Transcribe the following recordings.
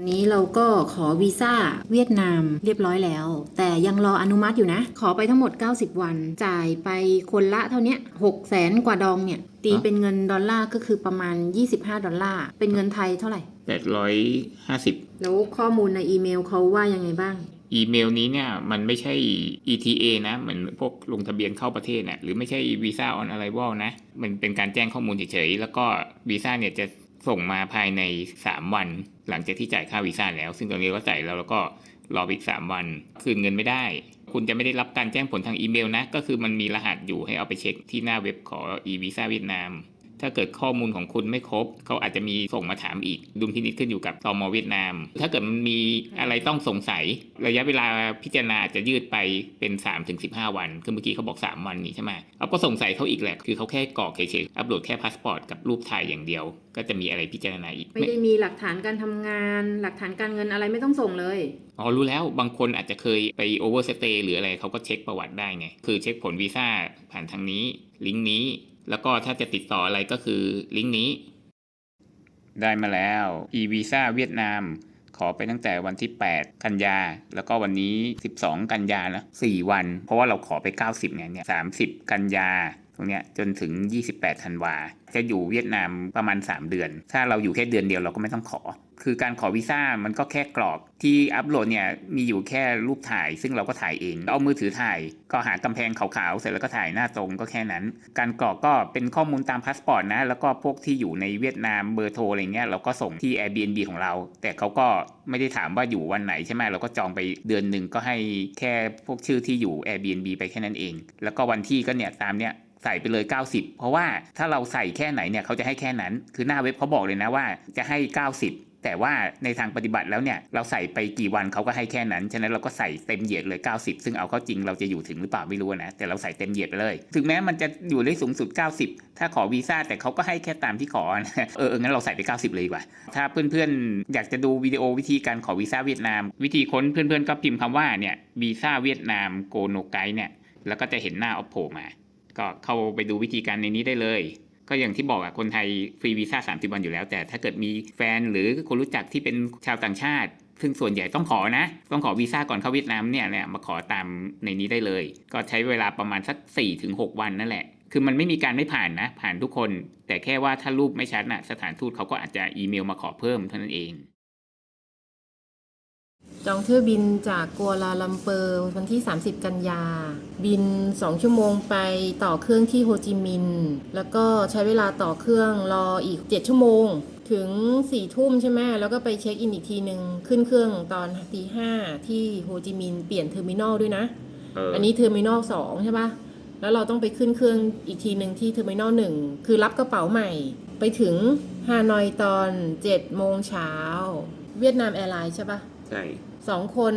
วันนี้เราก็ขอวีซ่าเวียดนามเรียบร้อยแล้ว แต่ยังรออนุมัติอยู่นะ ขอไปทั้งหมด 90 วัน จ่ายไปคนละเท่าเนี้6แสนกว่าดองเนี่ย ตีเป็นเงินดอลลาร์ก็คือประมาณ 25 ดอลลาร์ เป็นเงินไทยเท่าไหร่แปดร้อยห้าสิบแล้วข้อมูลในอีเมลเขาว่ายังไงบ้างอีเมลนี้เนี่ยมันไม่ใช่ ETA นะเหมือนพวกลงทะเบียนเข้าประเทศนะหรือไม่ใช่วีซ่าออนอะไรว l นะ มันเป็นการแจ้งข้อมูลเฉยๆ แล้วก็วีซ่าเนี่ยจะ ส่งมาภายใน 3 วัน หลังจากที่จ่ายค่าวีซ่าแล้ว ซึ่งตอนนี้ก็จ่ายแล้วแล้วก็รออีก 3 วัน คืนเงินไม่ได้ คุณจะไม่ได้รับการแจ้งผลทางอีเมลนะ ก็คือมันมีรหัสอยู่ให้เอาไปเช็คที่หน้าเว็บของ e-visa เวียดนาม ถ้าเกิดข้อมูลของคุณไม่ครบ เขาอาจจะมีส่งมาถามอีก ดุลพินิจขึ้นอยู่กับตมเวียดนาม ถ้าเกิดมันมีอะไรต้องสงสัย ระยะเวลาพิจารณาอาจจะยืดไปเป็น 3-15 วัน คือเมื่อกี้เขาบอก 3 วันนี่ใช่ไหมเอาก็สงสัยเขาอีกแหละ คือเขาแค่กรอกเฉยๆอัปโหลดแค่พาสปอร์ตกับรูปถ่ายอย่างเดียว ก็จะมีอะไรพิจารณาอีก ไม่ได้มีหลักฐานการทำงาน หลักฐานการเงินอะไรไม่ต้องส่งเลยอ๋อรู้แล้วบางคนอาจจะเคยไปโอเวอร์สเตย์หรืออะไรเขาก็เช็คประวัติได้ไง คือเช็คผลวีซ่าผ่านทางนี้ลิงก์นี้ แล้วก็ถ้าจะติดต่ออะไรก็คือลิงก์นี้ ได้มาแล้ว e-visa เวียดนาม ขอไปตั้งแต่วันที่ 8 กันยา แล้วก็วันนี้ 12 กันยานะ4วัน เพราะว่าเราขอไป 90ไงเนี่ย30 กันยาตรงเนี้ยจนถึง 28 ธันวา จะอยู่เวียดนามประมาณ 3 เดือน ถ้าเราอยู่แค่เดือนเดียวเราก็ไม่ต้องขอ คือการขอวีซ่ามันก็แค่กรอกที่อัปโหลดเนี่ยมีอยู่แค่รูปถ่าย ซึ่งเราก็ถ่ายเองเอามือถือถ่าย ก็หากำแพงขาวๆเสร็จแล้วก็ถ่ายหน้าตรงก็แค่นั้น การกรอกก็เป็นข้อมูลตามพาสปอร์ตนะ แล้วก็พวกที่อยู่ในเวียดนามเบอร์โทรอะไรเงี้ยเราก็ส่งที่ Airbnb ของเรา แต่เขาก็ไม่ได้ถามว่าอยู่วันไหนใช่ไหมเราก็จองไปเดือนหนึ่งก็ให้แค่พวกชื่อที่อยู่ Airbnb ไปแค่นั้นเอง แล้วก็วันที่ก็เนี่ยตามเนี้ยใส่ไปเลย 90 เพราะว่าถ้าเราใส่แค่ไหนเนี่ยเขาจะให้แค่นั้น คือหน้าเว็บเขาบอกเลยนะว่าจะให้ 90 แต่ว่าในทางปฏิบัติแล้วเนี่ยเราใส่ไปกี่วันเขาก็ให้แค่นั้น ฉะนั้นเราก็ใส่เต็มเหยียดเลย 90 ซึ่งเอาเข้าจริงเราจะอยู่ถึงหรือเปล่าไม่รู้นะแต่เราใส่เต็มเหยียดไปเลย ถึงแม้มันจะอยู่ได้สูงสุด 90 ถ้าขอวีซ่าแต่เขาก็ให้แค่ตามที่ขอนะเออเอองั้นเราใส่ไป 90 เลยดีกว่า ถ้าเพื่อนๆ อยากจะดูวิดีโอวิธีการขอวีซ่าเวียดนาม วิธีค้นเพื่อนๆก็พิมพ์คำว่าเนี่ยวีซ่าเวียดนามโกโนไกเนี่ยแล้วก็จะเห็นหน้าออฟโผล่มา ก็เข้าไปดูวิธีการในนี้ได้เลย ก็อย่างที่บอกอะคนไทยฟรีวีซ่าสามสิบวันอยู่แล้ว แต่ถ้าเกิดมีแฟนหรือคนรู้จักที่เป็นชาวต่างชาติ ซึ่งส่วนใหญ่ต้องขอนะ ต้องขอวีซ่าก่อนเข้าเวียดนามเนี่ยเนี่ยมาขอตามในนี้ได้เลย ก็ใช้เวลาประมาณสัก4-6 วันนั่นแหละคือมันไม่มีการไม่ผ่านนะ ผ่านทุกคน แต่แค่ว่าถ้ารูปไม่ชัดน่ะสถานทูตเขาก็อาจจะอีเมลมาขอเพิ่มเท่านั้นเอง จองเที่ยวบินจากกัวลาลัมเปอร์วันที่ 30 กันยา บิน 2 ชั่วโมงไปต่อเครื่องที่โฮจิมินห์แล้วก็ใช้เวลาต่อเครื่องรออีก 7 ชั่วโมง ถึง4ทุ่มใช่ไหมแล้วก็ไปเช็คอินอีกทีหนึ่งขึ้นเครื่องตอนตีห้าที่โฮจิมินห์เปลี่ยนเทอร์มินอลด้วยนะเอออันนี้เทอร์มินอลสองใช่ปะแล้วเราต้องไปขึ้นเครื่องอีกทีหนึ่งที่เทอร์มินอลหนึ่งคือรับกระเป๋าใหม่ ไปถึงฮานอยตอน7โมงเช้าเวียดนามแอร์ไลน์ใช่ปะใช่ สองคน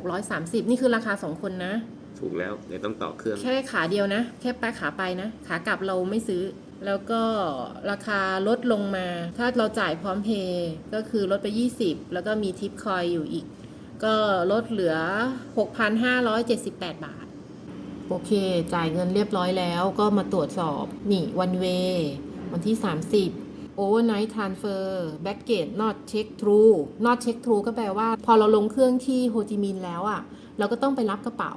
6,630นี่คือราคาสองคนนะ ถูกแล้วเดี๋ยวต้องต่อเครื่อง แค่ขาเดียวนะ แค่ไปขาไปนะ ขากลับเราไม่ซื้อ แล้วก็ราคาลดลงมา ถ้าเราจ่ายพร้อมเพย์ก็คือลดไป 20 แล้วก็มีทิปคอยอยู่อีก ก็ลดเหลือ 6,578 บาท โอเค จ่ายเงินเรียบร้อยแล้วก็มาตรวจสอบ นี่วันเววันที่ 30 overnight transfer baggage not check through not check through ก็แปลว่า พอเราลงเครื่องที่โฮจิมินห์แล้วอะ่ะ เราก็ต้องไปรับกระเป๋า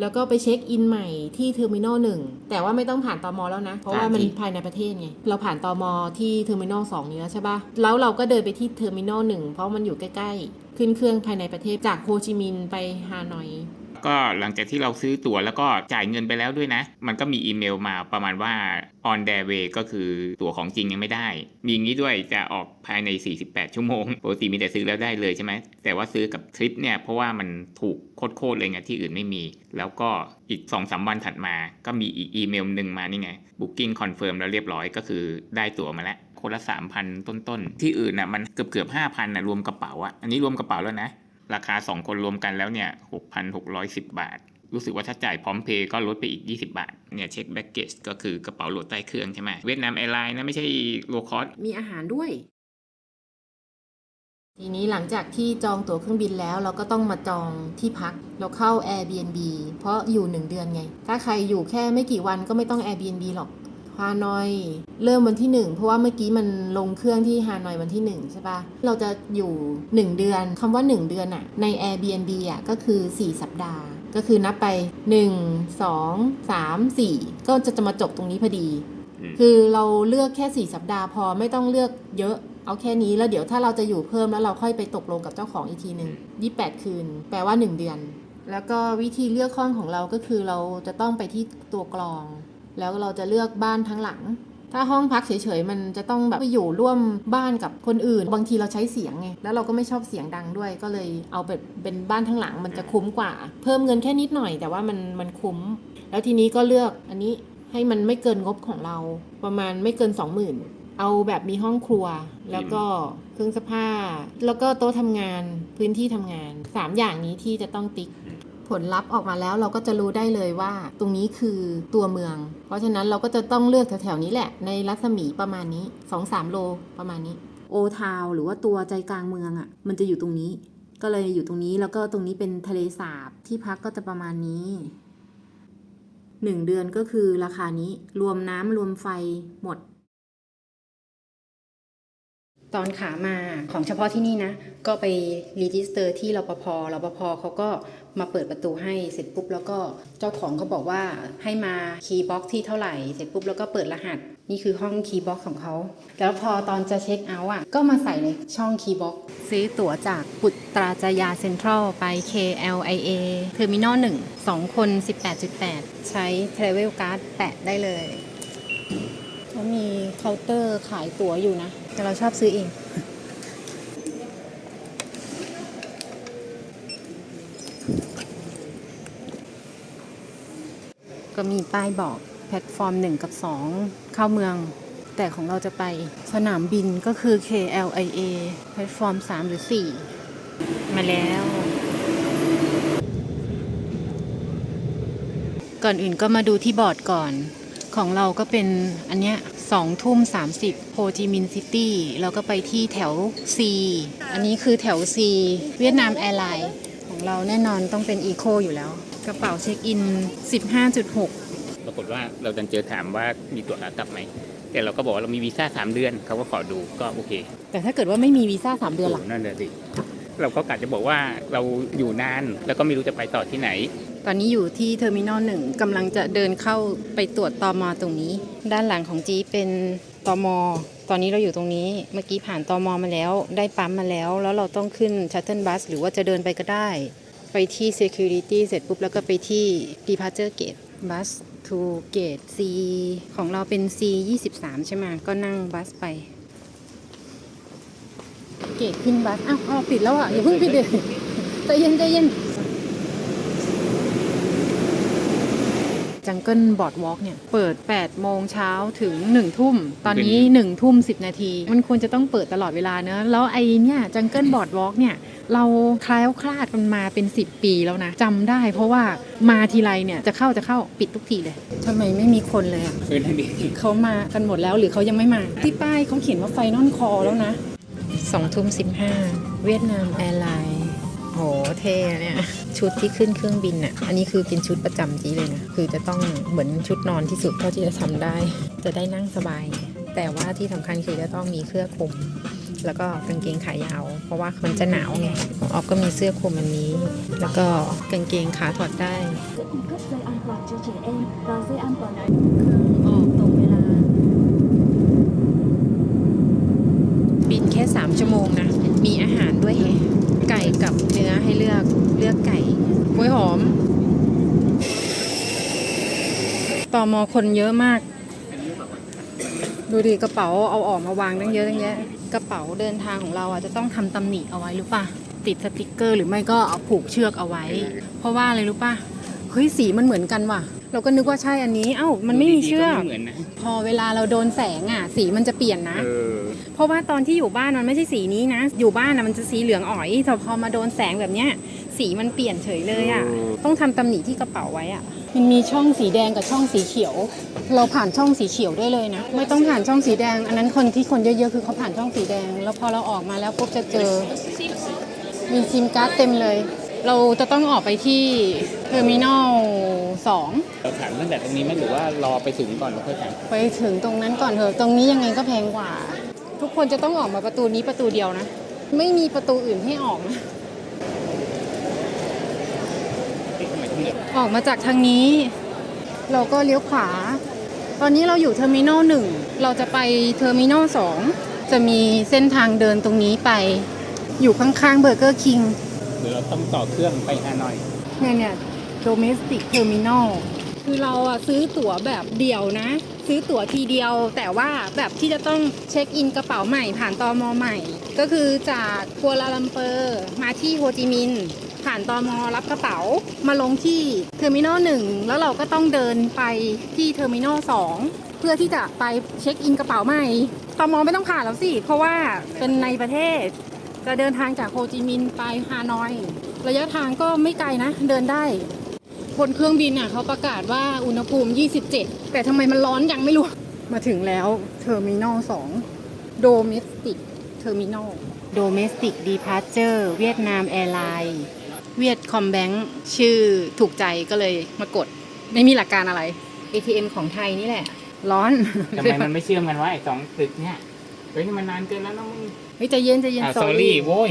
แล้วก็ไปเช็คอินใหม่ที่เทอร์มินอลหนึ่งแต่ว่าไม่ต้องผ่านตอมอแล้วนะ เพราะว่ามันผ่านที่ภายในประเทศไง เราผ่านตอมอที่เทอร์มินอลสองนี้แล้วใช่ปะแล้วเราก็เดินไปที่เทอร์มินอลหนึ่งเพราะมันอยู่ใกล้ๆ ขึ้นเครื่องภายในประเทศจากโฮจิมินห์ไปฮานอย ก็หลังจากที่เราซื้อตั๋วแล้วก็จ่ายเงินไปแล้วด้วยนะ มันก็มีอีเมลมาประมาณว่า on their way ก็คือตั๋วของจริงยังไม่ได้ มีอย่างนี้ด้วยจะออกภายใน 48 ชั่วโมงปกติมีแต่ซื้อแล้วได้เลยใช่ไหมแต่ว่าซื้อกับทริปเนี่ยเพราะว่ามันถูกโคตรๆเลยไงที่อื่นไม่มี แล้วก็อีก2อสวันถัดมา ก็มีอีกอีเมลหนึ่งมานี่ไง booking confirm แล้วเรียบร้อยก็คือได้ตั๋วมาแล้วคนละ 3,000 ต้นๆ ที่อื่นน่ะมันเกือบเกือบๆ5,000นะรวมกระเป๋าอะอันนี้รวมกระเป๋าแล้วนะ ราคา 2 คนรวมกันแล้วเนี่ย 6,610 บาท รู้สึกว่าถ้าจ่ายพร้อมเพย์ก็ลดไปอีก 20 บาท เนี่ยเช็คแบ็กเกจก็คือกระเป๋าโหลดใต้เครื่องใช่ไหมเวียดนามแอร์ไลน์นะไม่ใช่โลคอสมีอาหารด้วย ทีนี้หลังจากที่จองตั๋วเครื่องบินแล้วเราก็ต้องมาจองที่พักเราเข้า Airbnb เพราะอยู่หนึ่งเดือนไง ถ้าใครอยู่แค่ไม่กี่วันก็ไม่ต้อง Airbnb หรอก ฮานอย เริ่มวันที่หนึ่งเพราะว่าเมื่อกี้มันลงเครื่องที่ฮานอยวันที่หนึ่งใช่ปะเราจะอยู่หนึ่งเดือนคำว่าหนึ่งเดือนอะใน Airbnb อะก็คือสี่สัปดาห์ ก็คือนับไปหนึ่งสองสามสี่ก็จะจะมาจบตรงนี้พอดีอืมคือเราเลือกแค่ 4 สัปดาห์พอไม่ต้องเลือกเยอะเอาแค่นี้แล้วเดี๋ยวถ้าเราจะอยู่เพิ่มแล้วเราค่อยไปตกลงกับเจ้าของอีกทีหนึ่ง28 คืน แปลว่า 1 เดือน แล้วก็วิธีเลือกห้องของเราก็คือเราจะต้องไปที่ตัวกรอง แล้วเราจะเลือกบ้านทั้งหลัง ถ้าห้องพักเฉยๆมันจะต้องแบบไปอยู่ร่วมบ้านกับคนอื่น บางทีเราใช้เสียงไงแล้วเราก็ไม่ชอบเสียงดังด้วย ก็เลยเอาแบบเป็นบ้านทั้งหลังมันจะคุ้มกว่า เพิ่มเงินแค่นิดหน่อยแต่ว่ามันมันคุ้ม แล้วทีนี้ก็เลือกอันนี้ให้มันไม่เกินงบของเรา ประมาณไม่เกิน 20,000 เอาแบบมีห้องครัว แล้วก็เครื่องซักผ้าแล้วก็โต๊ะทำงานพื้นที่ทำงาน 3 อย่างนี้ที่จะต้องติ๊ก ผลลัพธ์ออกมาแล้วเราก็จะรู้ได้เลยว่า ตรงนี้คือตัวเมือง เพราะฉะนั้นเราก็จะต้องเลือกแถวๆนี้แหละ ในรัศมีประมาณนี้ 2-3 โลประมาณนี้ โอทาวหรือว่าตัวใจกลางเมืองอะ่ะ มันจะอยู่ตรงนี้ ก็เลยอยู่ตรงนี้แล้วก็ตรงนี้เป็นทะเลสาบที่พักก็จะประมาณนี้หนึ่งเดือนก็คือราคานี้รวมน้ำรวมไฟหมด ตอนขามาของเฉพาะที่นี่นะ ก็ไปรีจิสเตอร์ที่รปภรปภเขาก็มาเปิดประตูให้เสร็จปุ๊บแล้วก็เจ้าของเขาบอกว่าให้มาคีย์บ็อกที่เท่าไหร่เสร็จปุ๊บแล้วก็เปิดรหัส นี่คือห้องคีย์บ็อกของเขา แล้วพอตอนจะเช็คเอาท์อะก็มาใส่ในช่องคีย์บ็อกซื้อตั๋วจากปุตตราจยาเซ็นทรัลไป KLIA เทอร์มินอล1 2คน 18.8 ใช้ Travel Card แปะได้เลย เขามีเคาน์เตอร์ขายตั๋วอยู่นะ แต่เราชอบซื้อเองก็มีป้ายบอกแพลตฟอร์ม 1 กับ 2 เข้าเมือง แต่ของเราจะไปสนามบินก็คือ KLIA แพลตฟอร์ม 3 หรือ 4 มาแล้ว ก่อนอื่นก็มาดูที่บอร์ดก่อน ของเราก็เป็นอันเนี้ยสองทุ่มสามสิบโฮจิมินห์ซิตี้เราก็ไปที่แถว C อันนี้คือแถว C เวียดนามแอร์ไลน์ของเราแน่นอนต้องเป็นอีโคอยู่แล้ว กระเป๋าเช็คอิน 15.6 ปรากฏว่าเราดันเจอถามว่ามีตั๋วขากลับไหม แต่เราก็บอกว่าเรามีวีซ่าสามเดือนเขาก็ขอดูก็โอเคแต่ถ้าเกิดว่าไม่มีวีซ่า 3 เดือนล่ะโนั่นเลยสิเราก็กะจะบอกว่าเราอยู่นานแล้วก็ไม่รู้จะไปต่อที่ไหน ตอนนี้อยู่ที่เทอร์มินอลหนึ่งกำลังจะเดินเข้าไปตรวจตอมอตรงนี้ ด้านหลังของจีเป็นตอมอตอนนี้เราอยู่ตรงนี้เมื่อกี้ผ่านตอมอมาแล้ว ได้ปั๊มมาแล้ว แล้วเราต้องขึ้นชัตเทิลบัสหรือว่าจะเดินไปก็ได้ ไปที่ Security เสร็จปุ๊บ แล้วก็ไปที่ Departure Gate Bus to Gate C ของเราเป็น C 23 ใช่ไหมก็นั่งบัสไป เกตขึ้นบัสอ้าวอ้าวปิดแล้วอะอย่าเพิ่งปิดเดี๋ยวใจเย็นใจเย็น จังเกิลบอร์ดวอล์กเนี่ยเปิด 8 โมงเช้าถึง 1 ทุ่ม ตอนนี้ 1 ทุ่ม 10 นาที มันควรจะต้องเปิดตลอดเวลาเนอะแล้วไอ้เนี่ยจังเกิลบอร์ดวอล์กเนี่ยเราคล้ายคลาดมันมาเป็น 10 ปีแล้วนะจำได้เพราะว่ามาทีไรเนี่ยจะเข้าจะเข้าปิดทุกทีเลยทำไมไม่มีคนเลยอะเออนั่นเองเขามากันหมดแล้วหรือเขายังไม่มา ที่ป้ายเขาเขียนว่าไฟนอลคอแล้วนะสองทุ่มสิบห้าเวียดนามแอร์ไลน์ โหเท่เนี่ยชุดที่ขึ้นเครื่องบินอะอันนี้คือเป็นชุดประจำจีเลยนะคือจะต้องเหมือนชุดนอนที่สุดเท่าที่จะทำได้ จะได้นั่งสบาย แต่ว่าที่สำคัญคือจะต้องมีเสื้อคลุมแล้วก็กางเกงขายาว เพราะว่ามันจะหนาวไงของออฟก็มีเสื้อคลุมอันนี้ แล้วก็กางเกงขาถอดได้บินแค่ 3 ชั่วโมงนะ มีอาหารด้วยแฮะไก่กับเนื้อให้เลือกเลือกไก่กล้วยหอม ต่อมอคนเยอะมาก ดูดิกระเป๋าเอาออกมาวางตั้งเยอะตั้งแยะกระเป๋าเดินทางของเราอะจะต้องทำตำหนิเอาไว้หรือปะติดสติกเกอร์ หรือไม่ก็เอาผูกเชือกเอาไว้ เพราะว่าอะไรรู้ปะ ฮ้ยสีมันเหมือนกันว่ะ เราก็นึกว่าใช่อันนี้ เอ้ามันไม่มีเชือกไม่เหมือนนะพอเวลาเราโดนแสงอะ สีมันจะเปลี่ยนนะ เออเพราะว่าตอนที่อยู่บ้านมันไม่ใช่สีนี้นะ อยู่บ้านนะมันจะสีเหลืองอ๋อยแต่พอมาโดนแสงแบบเนี้ย สีมันเปลี่ยนเฉยเลยอะโอ้ต้องทำตำหนิที่กระเป๋าไว้อะ มันมีช่องสีแดงกับช่องสีเขียว เราผ่านช่องสีเขียวได้เลยนะ ไม่ต้องผ่านช่องสีแดง อันนั้นคนที่คนเยอะๆคือเขาผ่านช่องสีแดง แล้วพอเราออกมาแล้วปุ๊บจะเจอ มีซิมการ์ดเต็มเลย เราจะต้องออกไปที่เทอร์มินอลสองเราถามตั้งแต่ตรงนี้ไหมหรือว่ารอไปถึงก่อนแล้วค่อยถามไปถึงตรงนั้นก่อนเถอะตรงนี้ยังไงก็แพงกว่า ทุกคนจะต้องออกมาประตูนี้ประตูเดียวนะ ไม่มีประตูอื่นให้ออกนะที่ทำไมต้องเลือกออกมาจากทางนี้ เราก็เลี้ยวขวา ตอนนี้เราอยู่เทอร์มินอลหนึ่งเราจะไปเทอร์มินอลสองจะมีเส้นทางเดินตรงนี้ไป อยู่ข้างๆเบอร์เกอร์คิง หรือเราต้องต่อเครื่องไปฮานอย เนี่ยเนี่ย domestic terminal คือเราอะซื้อตั๋วแบบเดี่ยวนะ ซื้อตั๋วทีเดียว แต่ว่าแบบที่จะต้องเช็คอินกระเป๋าใหม่ผ่านตอมอใหม่ ก็คือจากกัวลาลัมเปอร์มาที่โฮจิมินห์ผ่านตอมอรับกระเป๋ามาลงที่เทอร์มินอลหนึ่งแล้วเราก็ต้องเดินไปที่เทอร์มินอลสองเพื่อที่จะไปเช็คอินกระเป๋าใหม่ตอมอไม่ต้องผ่านแล้วสิ เพราะว่าเป็นในประเทศ จะเดินทางจากโฮจิมินห์ไปฮานอย ระยะทางก็ไม่ไกลนะ เดินได้ บนเครื่องบินอะเขาประกาศว่าอุณหภูมิ 27 แต่ทำไมมันร้อนยังไม่รู้ มาถึงแล้วเทอร์มินอล2 Domestic Terminal Domestic Departure เวียดนามแอร์ไลน์เวียดคอมแบงชื่อถูกใจก็เลยมากด ไม่มีหลักการอะไร ATM ของไทยนี่แหละ ร้อน ทำไมมันไม่เชื่อมกันวะไอ้สองตึกเนี่ยเฮ้ยนี่มันนานเกินแล้วนะมึง เฮ้ยใจเย็นใจเย็นอ่า sorry โว้ย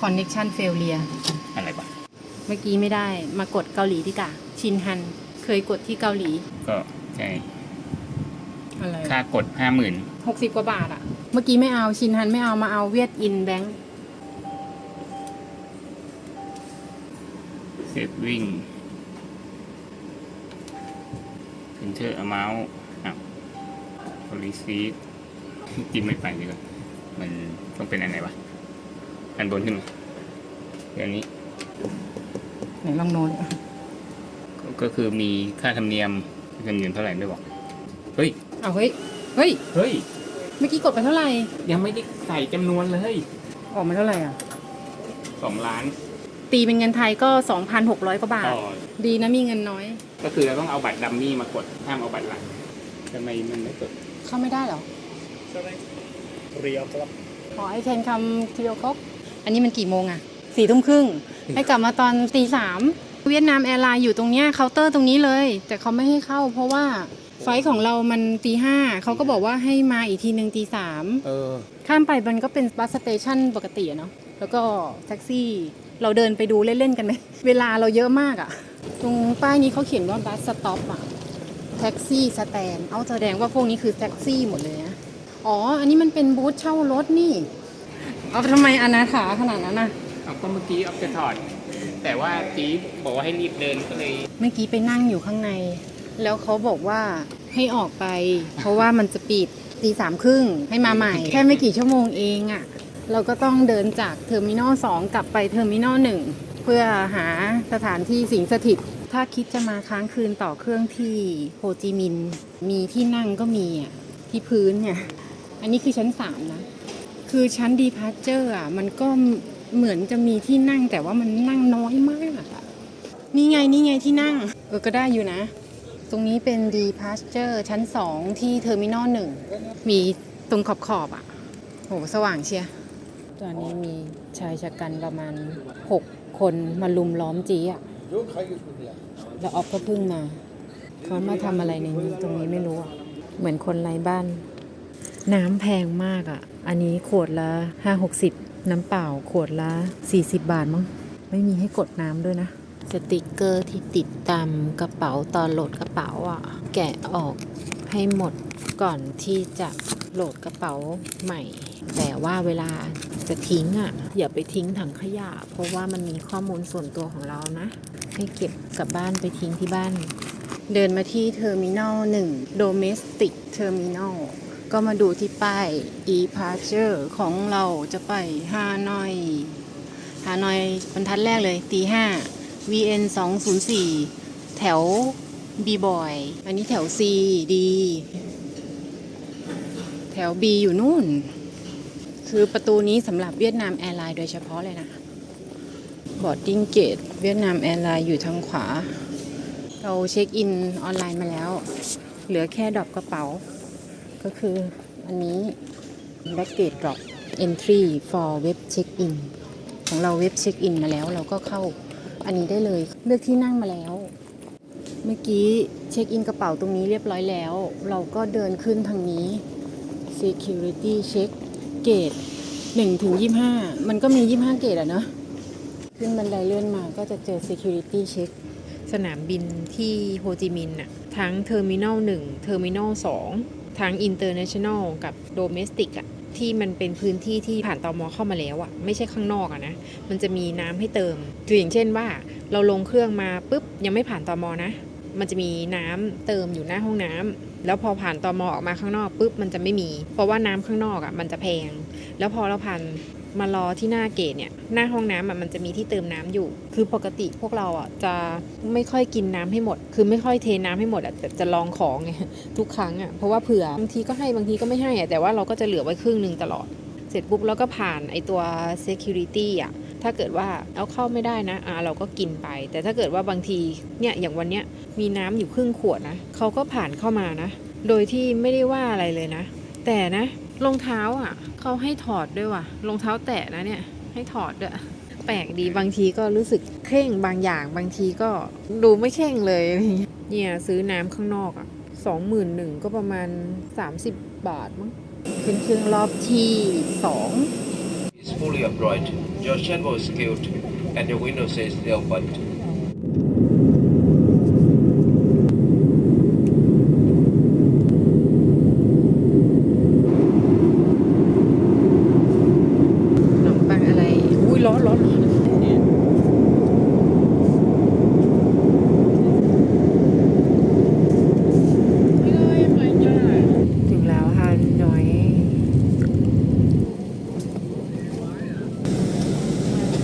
Connection failure อะไรปะเมื่อกี้ไม่ได้มากดเกาหลีดีกว่าชินฮัน เคยกดที่เกาหลีก็ใช่อะไรค่ากดห้าหมื่นหกสิบกว่าบาทอะเมื่อกี้ไม่เอาชินฮันไม่เอามาเอาเวียดอินแบงค์เซฟวิ่ง enter amount อ้าว policy จิ้มไม่ไปดีกว่ามัน ต้องเป็นอันไหนวะ อันบนขึ้นมาเดี๋ยวนี้ ไหนลองโน้นก็ก็คือมีค่าธรรมเนียมค่าธรรมเนียมเท่าไหร่ไม่บอก เฮ้ยเอาเฮ้ย เฮ้ย เฮ้ย เมื่อกี้กดไปเท่าไหร่ ยังไม่ได้ใส่จำนวนเลยออกมาเท่าไหร่อะ สองล้านตีเป็นเงินไทยก็ 2,600 กว่าบาท ต่อดีนะมีเงินน้อย ก็คือเราต้องเอาบัตรดัมมี่มากดห้ามเอาบัตรหลักทำไมมันไม่กด เข้าไม่ได้เหรอ ขอไอเทนคำทีเดียวครบอันนี้มันกี่โมงอะสี่ทุ่มครึ่งให้กลับมาตอนตีสามเวียดนามแอร์ไลน์อยู่ตรงเนี้ยเคาน์เตอร์ตรงนี้เลย แต่เขาไม่ให้เข้า เพราะว่าไฟล์ของเรามันตีห้าเขาก็บอกว่าให้มาอีกทีหนึ่งตีสามเออข้ามไปมันก็เป็นบัสสเตชันปกติอะเนาะแล้วก็แท็กซี่เราเดินไปดูเล่น ๆ กันไหมเวลาเราเยอะมากอะตรงป้ายนี้เขาเขียนว่าบัสสต็อปอะแท็กซี่สแตนเอาแสดงว่าพวกนี้คือแท็กซี่หมดเลยนะ อ๋อ อันนี้มันเป็นบูธเช่ารถนี่ เอาทำไมอนาถาขนาดนั้นน่ะ เอาก็เมื่อกี้ออฟจะถอด แต่ว่าจีบอกว่าให้รีบเดินก็เลย เมื่อกี้ไปนั่งอยู่ข้างใน แล้วเขาบอกว่าให้ออกไป เพราะว่ามันจะปิดตีสามครึ่งให้มาใหม่ แค่ไม่กี่ชั่วโมงเองอะ่ะ เราก็ต้องเดินจากเทอร์มินอลสองกลับไปเทอร์มินอลหนึ่งเพื่อหาสถานที่สิงสถิต ถ้าคิดจะมาค้างคืนต่อเครื่องที่โฮจิมินห์มีที่นั่งก็มีอะ ที่พื้นเนี่ย อันนี้คือชั้นสามนะ คือชั้นดีพาร์เจอร์อะ มันก็เหมือนจะมีที่นั่งแต่ว่ามันนั่งน้อยมากอะนี่ไงนี่ไงที่นั่ง เออก็ได้อยู่นะ ตรงนี้เป็นดีพาร์เจอร์ชั้น2ที่เทอร์มินอลหนึ่ง มีตรงขอบขอบๆอะ โหสว่างเชียร์ตอนนี้มีชายชะกันประมาณ 6 คนมาลุมล้อมจีอะ แล้วออฟก็เพิ่งมา เขามาทำอะไรในนี้ตรงนี้ไม่รู้อะเหมือนคนไร้บ้าน น้ำแพงมากอะ่ะ อันนี้ขวดละห้าหกสิบน้ำเปล่าขวดละสี่สิบบาทมั้ง ไม่มีให้กดน้ำด้วยนะ สติกเกอร์ที่ติดตามกระเป๋าตอนโหลดกระเป๋าอะ แกะออกให้หมดก่อนที่จะโหลดกระเป๋าใหม่ แต่ว่าเวลาจะทิ้งอะ อย่าไปทิ้งถังขยะ เพราะว่ามันมีข้อมูลส่วนตัวของเรานะ ให้เก็บกลับบ้านไปทิ้งที่บ้าน เดินมาที่เทอร์มินอลหนึ่ง Domestic Terminal ก็ม ก็มาดูที่ป้าย Departure ของเราจะไปฮานอยฮานอยบรรทัดแรกเลยตีห้า VN 204 แถว B boy อันนี้แถว C D แถว B อยู่นู่น คือประตูนี้สำหรับเวียดนามแอร์ไลน์โดยเฉพาะเลยนะ Boarding Gate เวียดนามแอร์ไลน์อยู่ทางขวา เราเช็คอินออนไลน์มาแล้ว เหลือแค่ดรอปกระเป๋า ก็คืออันนี้ baggage drop entry for web check in ของเราเว็บเช็คอินมาแล้วเราก็เข้าอันนี้ได้เลย เลือกที่นั่งมาแล้ว เมื่อกี้เช็คอินกระเป๋าตรงนี้เรียบร้อยแล้ว เราก็เดินขึ้นทางนี้ security check เกต1ถึง25 มันก็มี 25 เกตอะเนอะขึ้นบันไดเลื่อนมาก็จะเจอ security check สนามบินที่โฮจิมินห์น่ะทั้งเทอร์มินอล1เทอร์มินอล2 ทั้งอินเตอร์เนชั่นแนลกับโดเมสติกอะที่มันเป็นพื้นที่ที่ผ่านตอมอเข้ามาแล้วอะไม่ใช่ข้างนอกอะนะ มันจะมีน้ำให้เติมคืออย่างเช่นว่าเราลงเครื่องมาปุ๊บยังไม่ผ่านตอมอนะ มันจะมีน้ำเติมอยู่หน้าห้องน้ำแล้วพอผ่านตอมอออกมาข้างนอกปุ๊บมันจะไม่มี เพราะว่าน้ำข้างนอกอะมันจะแพง แล้วพอเราผ่าน มารอที่หน้าเกตเนี่ย หน้าห้องน้ำมันจะมีที่เติมน้ำอยู่ คือปกติพวกเราอะจะไม่ค่อยกินน้ำให้หมด คือไม่ค่อยเทน้ำให้หมดอะแต่จะลองของไงทุกครั้งอะเพราะว่าเผื่อบางทีก็ให้บางทีก็ไม่ให้อะแต่ว่าเราก็จะเหลือไว้ครึ่งหนึ่งตลอด เสร็จปุ๊บแล้วก็ผ่านไอตัว security อะถ้าเกิดว่าเอาเข้าไม่ได้นะอ่าเราก็กินไป แต่ถ้าเกิดว่าบางทีเนี่ยอย่างวันเนี้ยมีน้ำอยู่ครึ่งขวดนะเขาก็ผ่านเข้ามานะ โดยที่ไม่ได้ว่าอะไรเลยนะ แต่นะ รองเท้าอะเขาให้ถอดด้วยว่ะรองเท้าแตะนะเนี่ย ให้ถอดด้วยแปลกดีบางทีก็รู้สึกเคร่งบางอย่างบางทีก็ดูไม่เคร่งเลยอะไรเงี้ยเนี่ยซื้อน้ำข้างนอกอะสองหมื่นหนึ่งก็ประมาณ 30 บาทมั้งขึ้นเครื่องรอบที่สอง is fully upright. Your chin was skewed, and your window says the opened. ขนมปังอะไร อุ้ยร้อนร้อนร้อนถึงแล้วฮานอย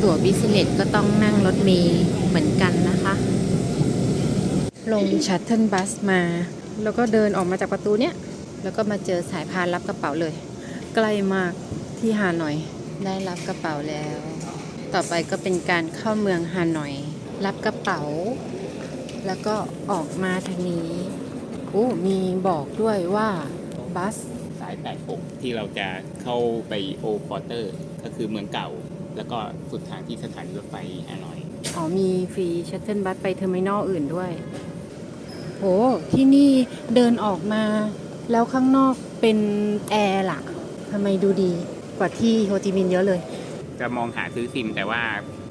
ตั๋วบิสเนสก็ต้องนั่งรถเมล์เหมือนกันนะคะ ลง ชัตเทิลบัสมา แล้วก็เดินออกมาจากประตูเนี้ย แล้วก็มาเจอสายพานรับกระเป๋าเลย ใกล้มากที่ฮานอย ได้รับกระเป๋าแล้ว ต่อไปก็เป็นการเข้าเมืองฮานอย รับกระเป๋า แล้วก็ออกมาทางนี้โอ้มีบอกด้วยว่าบัสสาย 86 ที่เราจะเข้าไปโอควอเตอร์ ก็คือเมืองเก่า แล้วก็สุดทางที่สถานีรถไฟฮานอย อ๋อมีฟรีชัตเทิลบัสไปเทอร์มินอลอื่นด้วย โหที่นี่เดินออกมา แล้วข้างนอกเป็นแอร์ล่ะทำไมดูดีกว่าที่โฮจิมินห์เยอะเลย จะมองหาซื้อซิมแต่ว่า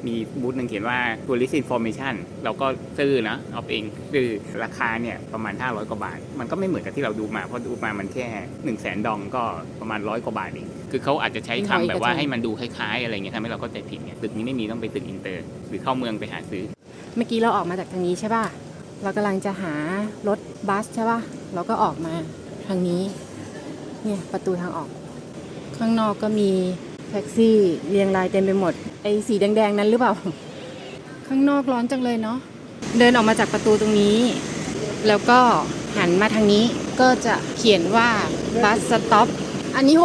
มีบูธหนึ่งเขียนว่า tourist information เราก็ซื้อนะเอาเองซื้อราคาเนี่ยประมาณ 500 กว่าบาท มันก็ไม่เหมือนกับที่เราดูมา เพราะดูมามันแค่ 1 0 0 0 0แสนดองก็ประมาณร้อยกว่าบาทเองคือเขาอาจจะใช้คำแบบว่าให้มันดูคล้ายๆ อะไรเงี้ยทำให้เราก็ใจผิดเนี่ยตึกนี้ไม่มีต้องไปตึกอินเตอร์ หรือเข้าเมืองไปหาซื้อ เมื่อกี้เราออกมาจากทางนี้ใช่ป่ะ เรากำลังจะหารถบัสใช่ปะ่ะ เราก็ออกมาทางนี้ เนี่ยประตูทางออก ข้างนอกก็มีแท็กซี่เรียงรายเต็มไปหมด ไอ้สีแดงๆนั้นหรือเปล่า ข้างนอกร้อนจังเลยเนาะ เดินออกมาจากประตูตรงนี้ แล้วก็หันมาทางนี้ก็จะเขียนว่าบัสสต็อป อันนี้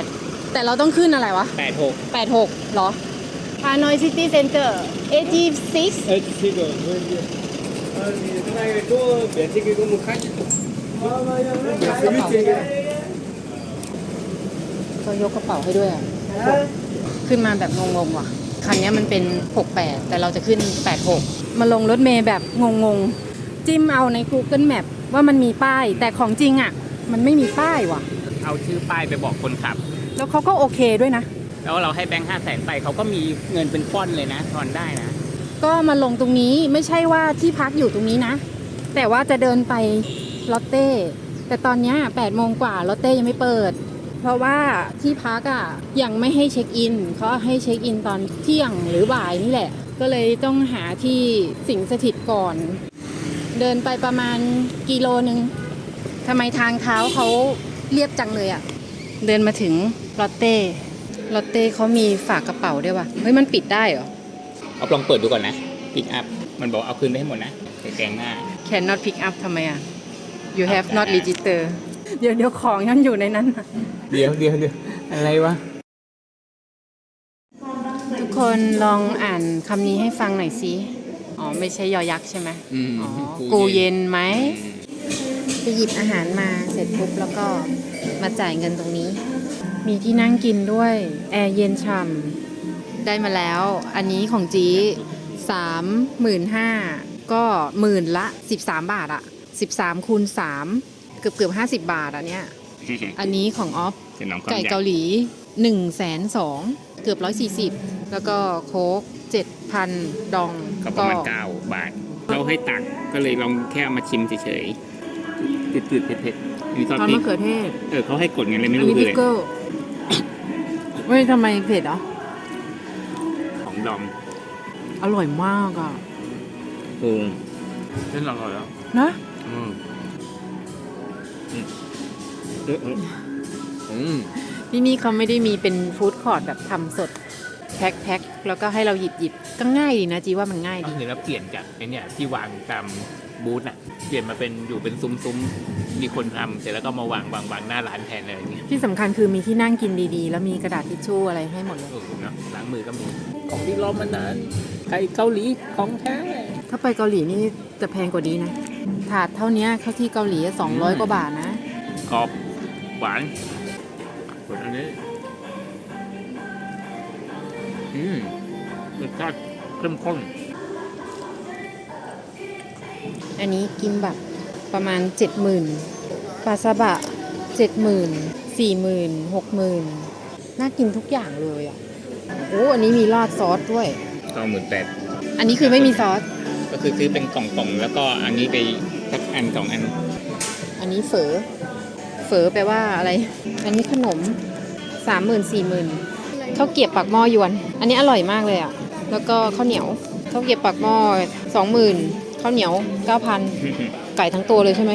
68 แต่เราต้องขึ้นอะไรวะ 86 86หรอฮานอยซิตี้เซ็นเตอร์86 86 เขายกกระเป๋าให้ด้วยอะขึ้นมาแบบงงๆว่ะ คันนี้มันเป็น 68 แต่เราจะขึ้น 86 มาลงรถเมย์แบบงงๆ จิ้มเอาใน Google Map ว่ามันมีป้าย แต่ของจริงอะ มันไม่มีป้ายว่ะ เอาชื่อป้ายไปบอกคนขับ แล้วเขาก็โอเคด้วยนะ แล้วเราให้แบงค์ห้าแสนไปเขาก็มีเงินเป็นก้อนเลยนะทอนได้นะ ก็มาลงตรงนี้ไม่ใช่ว่าที่พักอยู่ตรงนี้นะ แต่ว่าจะเดินไปลอตเต้ แต่ตอนนี้8โมงกว่าลอตเต้ยังไม่เปิด เพราะว่าที่พักอะยังไม่ให้เช็คอินเขาให้เช็คอินตอนเที่ยงหรือบ่ายนี่แหละ ก็เลยต้องหาที่สิงสถิตก่อน เดินไปประมาณกิโลนึงทำไมทางเท้าเขาเรียบจังเลยอะ เดินมาถึงลอตเต้ลอตเต้เขามีฝากกระเป๋าด้วยว่ะเฮ้ยมันปิดได้เหรอ เอาลองเปิดดูก่อนนะปิกอัพมันบอกเอาคืนไปให้หมดนะแต่แกงหน้า cannot pick up ทำไมอะ you have not register เดี๋ยวเดี๋ยวของยังอยู่ในนั้นน่ะเดี๋ยวเดี๋ยวเดี๋ยวอะไรวะ ทุกคนลองอ่านคำนี้ให้ฟังหน่อยสิ อ๋อ ไม่ใช่ยอยักษ์ใช่ไหมอืมอ๋อ กูกูเย็เย็นนไหม ไปหยิบอาหารมาเสร็จปุ๊บแล้วก็มาจ่ายเงินตรงนี้ มีที่นั่งกินด้วย แอร์เย็นฉ่ำ ได้มาแล้ว อันนี้ของจีสามหมื่นห้าก็หมื่นละสิบสามบาทอะสิบสามคูณสามเกือบเกือบห้าสิบบาทอะเนี่ยอันนี้ของออฟเป็นน้องความไก่อยากเกาหลี1นึ่งแสนสองเกือบร้อยสี่สิบแล้วก็โค้กเจ็ดพันดองก็ประมาณเก้าบาทเราให้ตักก็เลยลองแค่เอามาชิมเฉยๆจืดๆเผ็ดๆมีซอสตอนพริมะกเขือเทศเออเขาให้กดไงเลยไม่อันรู้นี้คือพิอะกไรเกิลเฮ้ยทำไมเผ็ดอะของ ดองอร่อยมากอะโอ้เส้นอร่อยแล้วนะอืมเอ๊ะเอ๊ะอืมที่นี่เขาไม่ได้มีเป็นฟู้ดคอร์ทแบบทำสดแพ็คแพ็คแล้วก็ให้เราหยิบหยิบก็ง่ายดีนะจีว่ามันง่ายก็ดี คือแล้วเปลี่ยนจากไอเนี่ยที่วางตามบูธน่ะ ปลี่ยนมาเป็นอยู่เป็นซุ้มๆมีคนทำเสร็จแล้วก็มาวางวางวางหน้าร้านแทนเลยอย่างเงี้ยที่สำคัญคือมีที่นั่งกินดีๆ แล้วมีกระดาษทิชชู่อะไรให้หมดเลย เออเนอะล้างมือก็มีของที่รอมานานไก่เกาหลีของแท้ ถ้าไปเกาหลีนี่จะแพงกว่านี้นะ ถาดเท่านี้เข้าที่เกาหลี200กว่าบาทนะ กรอบหวานส่วนอันนี้ อืมรสชาติเข้มข้น อันนี้กินแบบประมาณ 70,000ปลาซาบะ 70,000 40,000 60,000 น่ากินทุกอย่างเลยอะโอ้อันนี้มีราดซอสด้วยสองหมื่นแปดอันนี้คือไม่มีซอส ก็คือซื้อเป็นกล่องๆ แล้วก็อันนี้ไปสักอันสองอัน อันนี้เฝอ เฝอแปลว่าอะไร อันนี้ขนมสามหมื่นสี่หมื่นข้าวเกรียบปากหม้อยวน อันนี้อร่อยมากเลยอะ แล้วก็ข้าวเหนียวข้าวเกรียบปากหม้อสองหมื่น ข้าวเหนียวเก้าพันไก่ทั้งตัวเลยใช่ไหม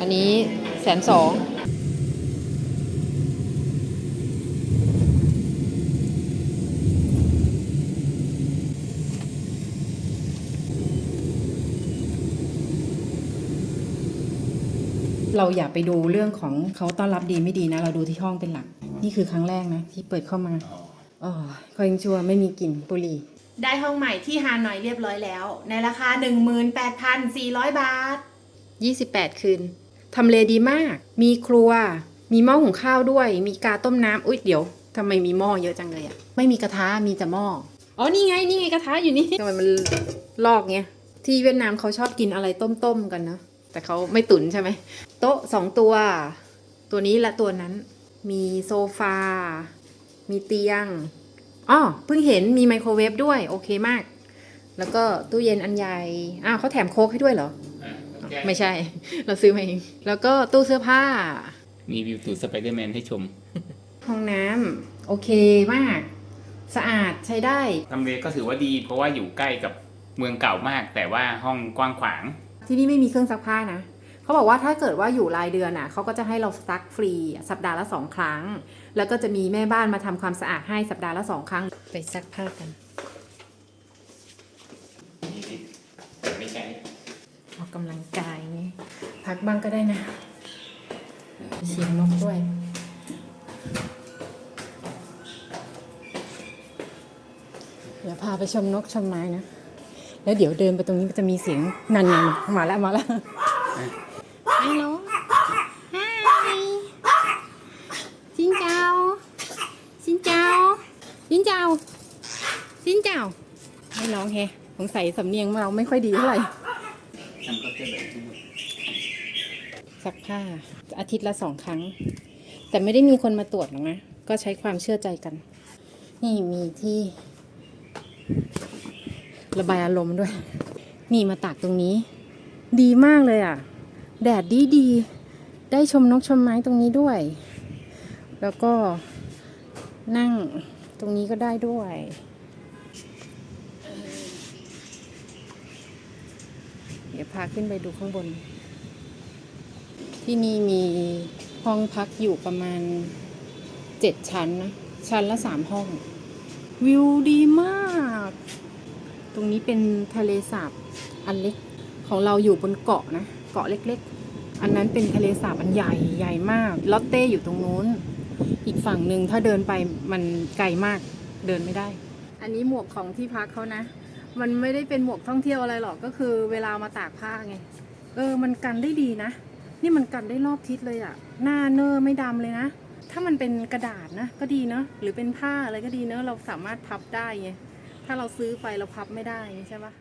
อันนี้แสนสองเราอย่าไปดูเรื่องของเขาต้อนรับดีไม่ดีนะ เราดูที่ห้องเป็นหลัก นี่คือครั้งแรกนะ ที่เปิดเข้ามาอ๋อคอยยังชัวร์ไม่มีกลิ่นบุหรี่ ได้ห้องใหม่ที่ฮานอยเรียบร้อยแล้ว ในราคา 18,400 บาท 28 คืน ทำเลดีมาก มีครัว มีหม้อหุงข้าวด้วย มีกาต้มน้ำอุ๊ยเดี๋ยวทำไมมีหม้อเยอะจังเลยอะไม่มีกระทะมีแต่หม้ออ๋อนี่ไงนี่ไงกระทะอยู่นี่ทำไมมันลอกเงี้ยที่เวียดนามเขาชอบกินอะไรต้มๆกันนะแต่เขาไม่ตุนใช่ไหมโต๊ะสองตัว ตัวนี้และตัวนั้น มีโซฟา มีเตียง อ๋อเพิ่งเห็นมีไมโครเวฟด้วย โอเคมาก แล้วก็ตู้เย็นอันใหญ่อ้าวเขาแถมโค้กให้ด้วยเหรอ ไม่ใช่ เราซื้อมาเอง แล้วก็ตู้เสื้อผ้า มีวิวตูดสไปเดอร์แมนให้ชม ห้องน้ำโอเคมาก สะอาดใช้ได้ ทำเลก็ถือว่าดี เพราะว่าอยู่ใกล้กับเมืองเก่ามาก แต่ว่าห้องกว้างขวาง ที่นี่ไม่มีเครื่องซักผ้านะ เขาบอกว่าถ้าเกิดว่าอยู่รายเดือนอะเขาก็จะให้เราซักฟรีสัปดาห์ละสองครั้ง แล้วก็จะมีแม่บ้านมาทำความสะอาดให้สัปดาห์ละสองครั้ง ไปซักผ้ากันไม่ใช่ออกกำลังกายไงพักบ้างก็ได้นะ เสียงนกด้วยเดี๋ยวพาไปชมนกชมไม้นะ แล้วเดี๋ยวเดินไปตรงนี้มันจะมีเสียงนันนันมาแล้วมาแล้ว ฮัลโหลฮายซินเจ้าซินเจ้าซินเจ้าซินเจ้าไม่ร้องแฮะสงสัยสำเนียงเราไม่ค่อยดีเท่าไหร่ซักผ้าอาทิตย์ละสองครั้ง แต่ไม่ได้มีคนมาตรวจหรอกนะ ก็ใช้ความเชื่อใจกัน นี่มีที่ ระบายอารมณ์ด้วย นี่มาตากตรงนี้ ดีมากเลยอะ่ะ แดดดีดีๆได้ชมนกชมไม้ตรงนี้ด้วย แล้วก็นั่งตรงนี้ก็ได้ด้วยเดี๋ยวพาขึ้นไปดูข้างบน ที่นี่มีห้องพักอยู่ประมาณเจ็ดชั้นนะ ชั้นละสามห้อง วิวดีมาก ตรงนี้เป็นทะเลสาบอันเล็กของเราอยู่บนเกาะนะ เกาะเล็ก ๆ อันนั้นเป็นทะเลสาบอันใหญ่ใหญ่มากลอตเต้อยู่ตรงนู้น อีกฝั่งหนึ่งถ้าเดินไปมันไกลมากเดินไม่ได้ อันนี้หมวกของที่พักเขานะ มันไม่ได้เป็นหมวกท่องเที่ยวอะไรหรอกก็คือเวลามาตากผ้าไงเออมันกันได้ดีนะ นี่มันกันได้รอบทิศเลยอะหน้าเนอร์ไม่ดำเลยนะ ถ้ามันเป็นกระดาษนะก็ดีเนาะหรือเป็นผ้าอะไรก็ดีเนาะเราสามารถพับได้ไงถ้าเราซื้อไปเราพับไม่ได้ใช่ปะ